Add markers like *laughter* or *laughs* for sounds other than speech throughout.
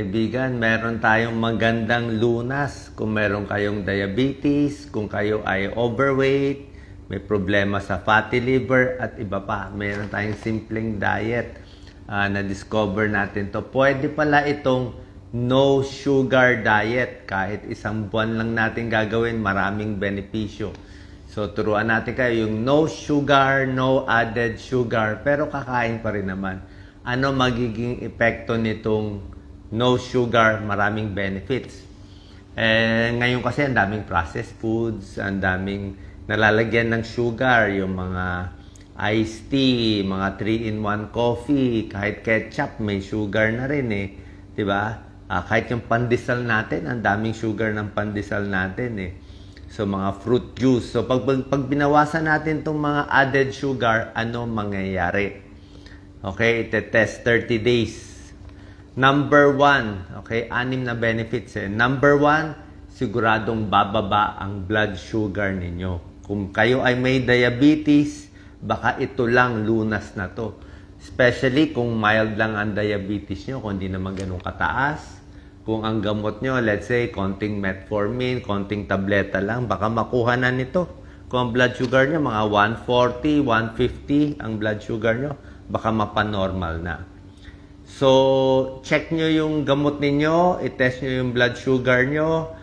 Kaibigan, meron tayong magandang lunas kung meron kayong diabetes, kung kayo ay overweight, may problema sa fatty liver at iba pa. Meron tayong simpleng diet ah, na discover natin to. Pwede pala itong no sugar diet. Kahit isang buwan lang natin gagawin, maraming benepisyo. So, turuan natin kayo yung no sugar, no added sugar, pero kakain pa rin naman. Ano magiging epekto nitong no sugar, maraming benefits. Eh, ngayon kasi ang daming processed foods, ang daming nalalagyan ng sugar, yung mga iced tea, mga 3-in-1 coffee, kahit ketchup may sugar na rin eh. 'Di ba? Ah, kahit yung pandesal natin, ang daming sugar ng pandesal natin eh. So, mga fruit juice. So, pag, pag, binawasan natin itong mga added sugar, ano mangyayari? Okay, ite-test 30 days. Number one, okay, anim na benefits eh. Number one, siguradong bababa ang blood sugar ninyo. Kung kayo ay may diabetes, baka ito lang lunas na to. Especially kung mild lang ang diabetes nyo, kung hindi naman ganun kataas. Kung ang gamot nyo, let's say, konting metformin, konting tableta lang, baka makuha na nito. Kung ang blood sugar nyo, mga 140, 150 ang blood sugar nyo, baka mapanormal na. So, check nyo yung gamot ninyo, i-test nyo yung blood sugar nyo.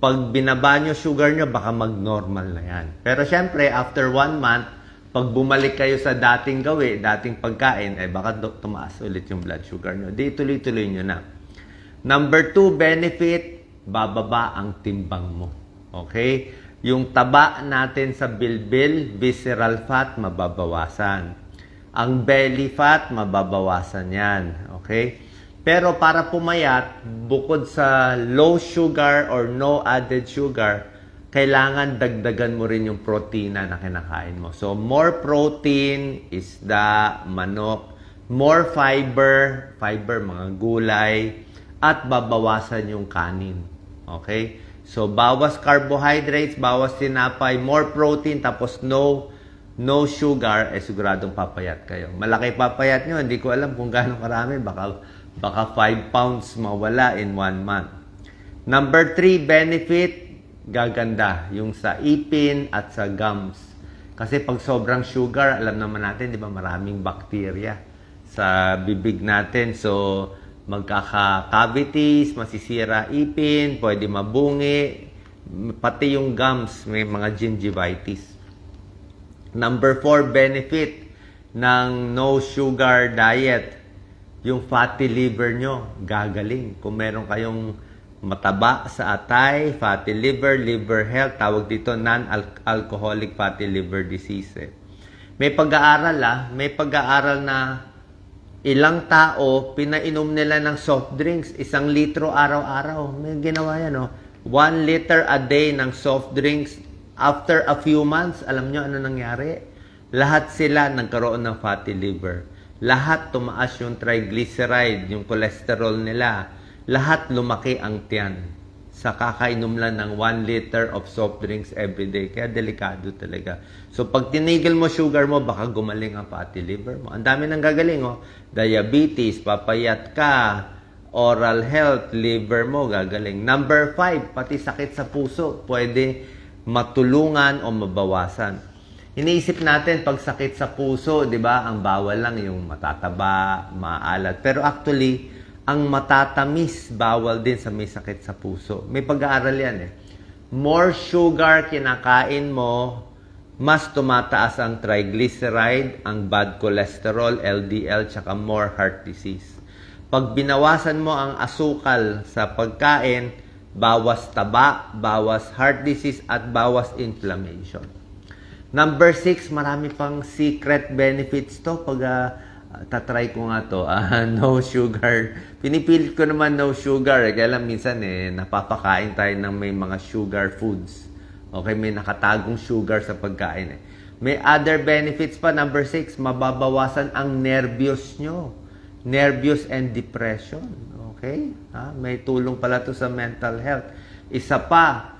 Pag binaba nyo sugar nyo, baka mag-normal na yan. Pero syempre, after one month, pag bumalik kayo sa dating gawi, dating pagkain, eh baka tumaas ulit yung blood sugar nyo. Di tuloy-tuloy nyo na. Number two benefit, bababa ang timbang mo. Okay? Yung taba natin sa bilbil, visceral fat, mababawasan. Ang belly fat, mababawasan yan. Okay? Pero para pumayat, bukod sa low sugar or no added sugar, kailangan dagdagan mo rin yung protina na kinakain mo. So, more protein, isda, manok, more fiber, fiber, mga gulay, at babawasan yung kanin. Okay? So, bawas carbohydrates, bawas tinapay, more protein, tapos no no sugar, eh siguradong papayat kayo. Malaki papayat nyo, hindi ko alam kung gaano karami, baka, baka 5 pounds mawala in 1 month. Number 3 benefit, gaganda, yung sa ipin at sa gums. Kasi pag sobrang sugar, alam naman natin, di ba, maraming bacteria sa bibig natin. So, magkaka-cavities, masisira ipin, pwede mabungi, pati yung gums, may mga gingivitis. Number four benefit ng no sugar diet, yung fatty liver nyo, gagaling. Kung meron kayong mataba sa atay, fatty liver, liver health, tawag dito non-alcoholic fatty liver disease. eh. May pag-aaral ah, may pag-aaral na ilang tao, pinainom nila ng soft drinks, isang litro araw-araw. May ginawa yan, oh. One liter a day ng soft drinks. After a few months, alam nyo ano nangyari? Lahat sila nagkaroon ng fatty liver. Lahat tumaas yung triglyceride, yung cholesterol nila. Lahat lumaki ang tiyan sa kakainom lang ng 1 liter of soft drinks every day. Kaya delikado talaga. So, pag tinigil mo sugar mo, baka gumaling ang fatty liver mo. Ang dami nang gagaling, oh. Diabetes, papayat ka, oral health, liver mo, gagaling. Number 5, pati sakit sa puso, pwede matulungan o mabawasan. Iniisip natin, pag sakit sa puso, di ba, ang bawal lang yung matataba, maalat. Pero actually, ang matatamis, bawal din sa may sakit sa puso. May pag-aaral yan eh. More sugar kinakain mo, mas tumataas ang triglyceride, ang bad cholesterol, LDL, tsaka more heart disease. Pag binawasan mo ang asukal sa pagkain, bawas taba, bawas heart disease, at bawas inflammation. Number six, marami pang secret benefits to pag ah, tatry ko nga to, *laughs* ah, no sugar. Pinipilit ko naman no sugar. Eh. Kaya lang minsan eh, napapakain tayo ng may mga sugar foods. Okay, may nakatagong sugar sa pagkain eh. May other benefits pa. Number six, mababawasan ang nervyos nyo. Nervyos and depression. Okay? Ha? May tulong pala to sa mental health. Isa pa,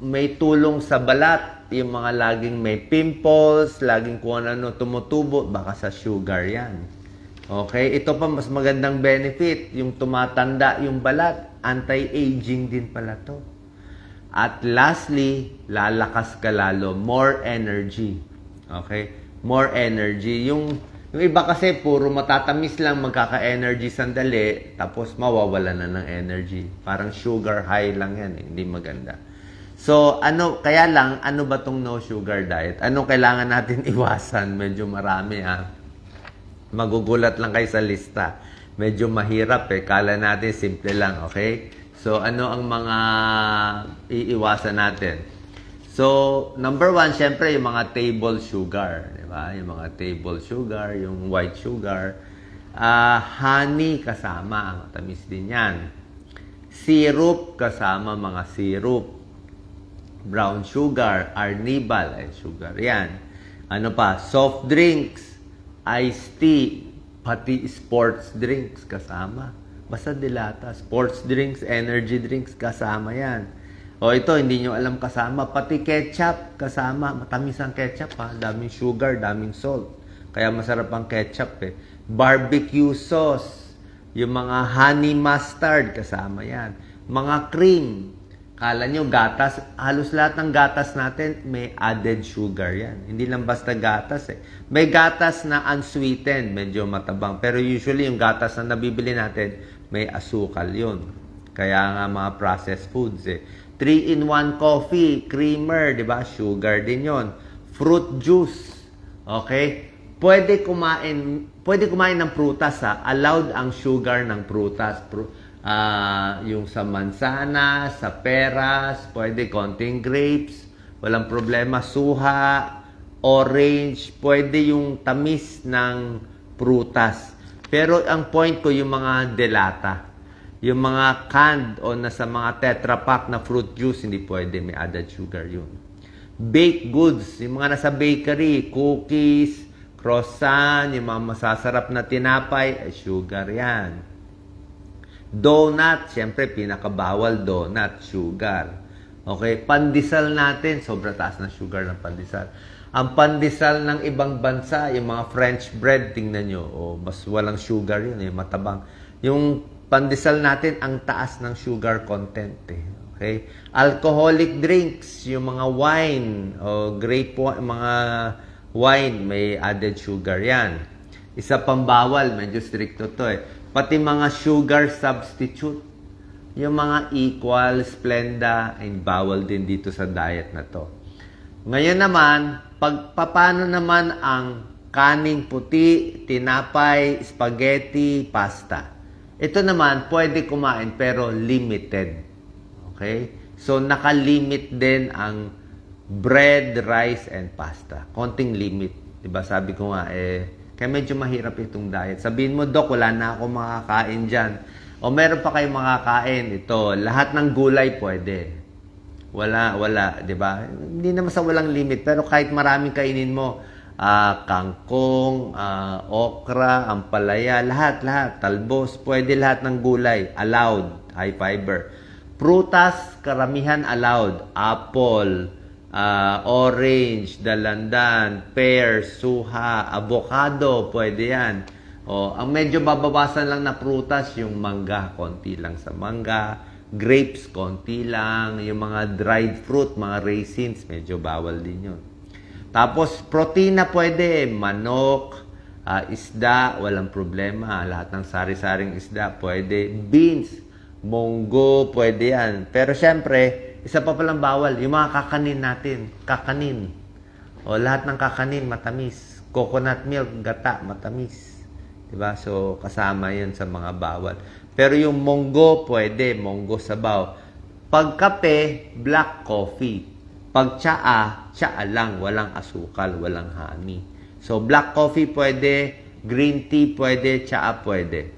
may tulong sa balat. Yung mga laging may pimples, laging kung ano tumutubo, baka sa sugar yan. Okay, ito pa mas magandang benefit, yung tumatanda yung balat, anti-aging din pala to. At lastly, lalakas ka lalo, more energy. Okay? More energy. Yung, yung iba kasi puro matatamis lang magkaka-energy sandali, tapos mawawala na ng energy. Parang sugar high lang yan, eh. hindi maganda. So, ano, kaya lang, ano ba tong no sugar diet? Ano kailangan natin *laughs* iwasan? Medyo marami ha. Magugulat lang kayo sa lista. Medyo mahirap eh. Kala natin simple lang, okay? So, ano ang mga iiwasan natin? So, number one, syempre, yung mga table sugar. Ba? Yung mga table sugar, yung white sugar. Ah, honey kasama. Matamis din yan. Syrup kasama mga syrup. Brown sugar, arnibal, ay sugar yan. Ano pa? Soft drinks, iced tea, pati sports drinks kasama. Basta dilata. Sports drinks, energy drinks kasama yan. O ito, hindi nyo alam kasama. Pati ketchup kasama. Matamis ang ketchup ha. Daming sugar, daming salt. Kaya masarap ang ketchup eh. Barbecue sauce. Yung mga honey mustard kasama yan. Mga cream. Kala nyo gatas, halos lahat ng gatas natin may added sugar yan. Hindi lang basta gatas eh. May gatas na unsweetened, medyo matabang. Pero usually yung gatas na nabibili natin, may asukal yun. Kaya nga mga processed foods eh. 3-in-1 coffee, creamer, di ba? Sugar din yon. Fruit juice. Okay? Pwede kumain, pwede kumain ng prutas ha. Allowed ang sugar ng prutas. Pru- ah, yung sa manzana, sa peras, pwede konting grapes, walang problema. Suha, orange, pwede yung tamis ng prutas. Pero ang point ko yung mga delata. Yung mga canned o nasa mga tetra pack na fruit juice, hindi pwede. May added sugar yun. Baked goods, yung mga nasa bakery, cookies, croissant, yung mga masasarap na tinapay, ay sugar yan. Donut, syempre pinakabawal donut, sugar. Okay, pandesal natin, sobra taas ng sugar ng pandesal. Ang pandesal ng ibang bansa, yung mga French bread, tingnan nyo, oh, mas walang sugar yun, eh, matabang. Yung pandesal natin, ang taas ng sugar content. Eh. Okay? Alcoholic drinks, yung mga wine, o grape mga wine, may added sugar yan. Isa pang bawal, medyo stricto to eh. Pati mga sugar substitute, yung mga equal, splenda, and bawal din dito sa diet na to. Ngayon naman, pag paano naman ang kaning puti, tinapay, spaghetti, pasta. Ito naman, pwede kumain pero limited. Okay? So, nakalimit din ang bread, rice, and pasta. Konting limit. Diba? Sabi ko nga, eh, kaya medyo mahirap itong diet. Sabihin mo, Dok, wala na ako makakain dyan. O meron pa kayong makakain. Ito, lahat ng gulay pwede. Wala, wala, 'di ba? Hindi naman sa walang limit, pero kahit maraming kainin mo, ah, kangkong, ah, okra, ampalaya, lahat, lahat, talbos, pwede lahat ng gulay, allowed, high fiber. Prutas, karamihan allowed, apple, ah, orange, dalandan, pear, suha, avocado, pwede yan. O, ang medyo babawasan lang na prutas, yung mangga, konti lang sa mangga, grapes, konti lang. Yung mga dried fruit, mga raisins, medyo bawal din yun. Tapos, protein na pwede. Manok, ah, isda, walang problema. Lahat ng sari-saring isda, pwede. Beans, munggo, pwede yan. Pero syempre, isa pa palang bawal, yung mga kakanin natin. Kakanin. O, lahat ng kakanin, matamis. Coconut milk, gata, matamis. Diba? So, kasama yun sa mga bawal. Pero yung monggo, pwede. Monggo sabaw. Pag kape, black coffee. Pag tsaa, tsaa lang. Walang asukal, walang honey. So, black coffee pwede. Green tea pwede. Tsaa pwede.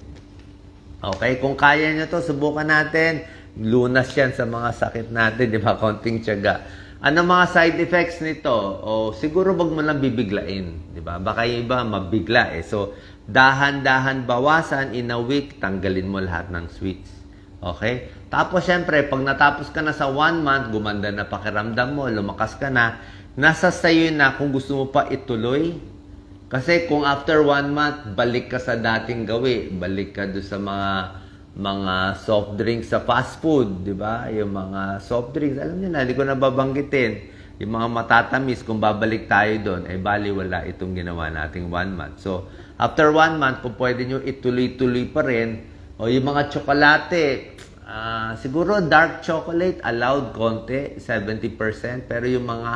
Okay? Kung kaya nyo to, subukan natin. Lunas yan sa mga sakit natin. Di ba? *laughs* Konting tiyaga. Ano mga side effects nito? O siguro wag mo lang bibiglain, 'di ba? Baka yung iba mabigla eh. So, dahan-dahan bawasan in a week, tanggalin mo lahat ng sweets. Okay? Tapos syempre, pag natapos ka na sa one month, gumanda na pakiramdam mo, lumakas ka na, nasa sayo na kung gusto mo pa ituloy Kasi kung after one month, balik ka sa dating gawi, balik ka doon sa mga mga soft drinks sa fast food, di ba? Yung mga soft drinks, alam niyo na, hindi ko na babanggitin. Yung mga matatamis, kung babalik tayo doon, eh bali wala itong ginawa nating one month. So, after one month, kung pwede nyo ituloy-tuloy pa rin, o yung mga tsokolate, ah, siguro dark chocolate, allowed konti, 70%, pero yung mga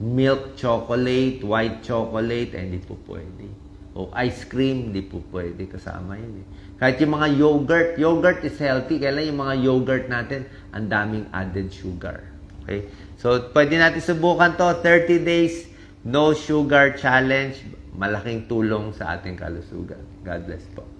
milk chocolate, white chocolate, eh, hindi po pwede. O ice cream, hindi po pwede kasama yun eh. Kahit yung mga yogurt, yogurt is healthy. Kailan yung mga yogurt natin, ang daming added sugar. Okay? So, pwede natin subukan to 30 days, no sugar challenge. Malaking tulong sa ating kalusugan. God bless po.